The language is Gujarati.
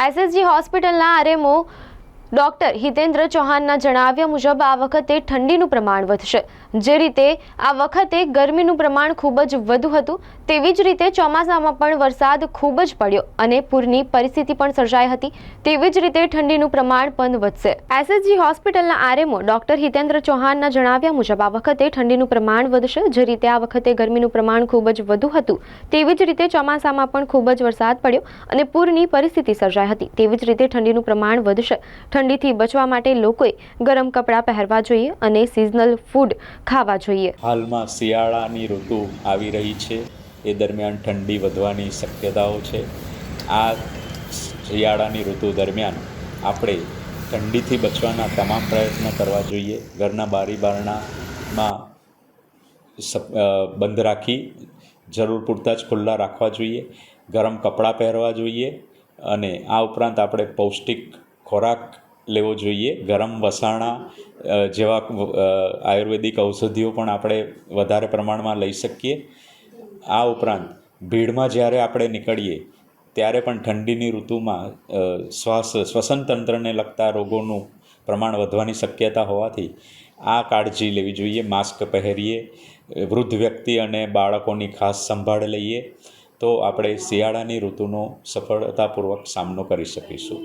એસએસજી હોસ્પિટલના આરએમઓ ડોક્ટર હિતેન્દ્ર ચૌહાણના જણાવ્યા મુજબ આ વખતે ઠંડીનું પ્રમાણ વધશે. જે રીતે આ વખતે ગરમીનું પ્રમાણ ખૂબ જ વધુ હતું, તેવી જ રીતે ચોમાસામાં પણ વરસાદ ખૂબ જ પડ્યો અને પૂરની પરિસ્થિતિ પણ સર્જાઈ હતી, તેવી જ રીતે ઠંડીનું પ્રમાણ પણ વધશે. એસએસજી હોસ્પિટલના આરએમઓ ડોક્ટર હિતેન્દ્ર ચૌહાણના જણાવ્યા મુજબ આ વખતે ઠંડીનું પ્રમાણ વધશે, જે રીતે આ વખતે ગરમીનું પ્રમાણ ખૂબ જ વધુ હતું, તેવી જ રીતે ચોમાસામાં પણ ખૂબ જ વરસાદ પડ્યો અને પૂરની પરિસ્થિતિ સર્જાઈ હતી, તેવી જ રીતે ઠંડીનું પ્રમાણ વધશે. ઠંડીથી બચવા માટે લોકોએ ગરમ કપડાં પહેરવા જોઈએ અને સિઝનલ ફૂડ ખાવા જોઈએ. હાલમાં શિયાળાની ઋતુ આવી રહી છે. એ દરમિયાન ઠંડી વધવાની શક્યતાઓ છે. આ શિયાળાની ઋતુ દરમિયાન આપણે ઠંડીથી બચવાના તમામ પ્રયત્ન કરવા જોઈએ. ઘરના બારી બારણામાં બંધ રાખી જરૂર પૂરતા જ ખુલ્લા રાખવા જોઈએ. ગરમ કપડાં પહેરવા જોઈએ અને આ ઉપરાંત આપણે પૌષ્ટિક ખોરાક લેવો જોઈએ. ગરમ વસાણા જેવા આયુર્વેદિક ઔષધિઓ પણ આપણે વધારે પ્રમાણમાં લઈ શકીએ. આ ઉપરાંત, ભીડમાં જ્યારે આપણે નીકળીએ, ત્યારે પણ ઠંડીની ઋતુમાં શ્વાસ, શ્વસન તંત્રને લગતા રોગોનું પ્રમાણ વધવાની શક્યતા હોવાથી આ કાળજી લેવી જોઈએ. માસ્ક પહેરીએ, વૃદ્ધ વ્યક્તિ અને બાળકોની ખાસ સંભાળ લઈએ તો આપણે શિયાળાની ઋતુનો સફળતાપૂર્વક સામનો કરી શકીશું.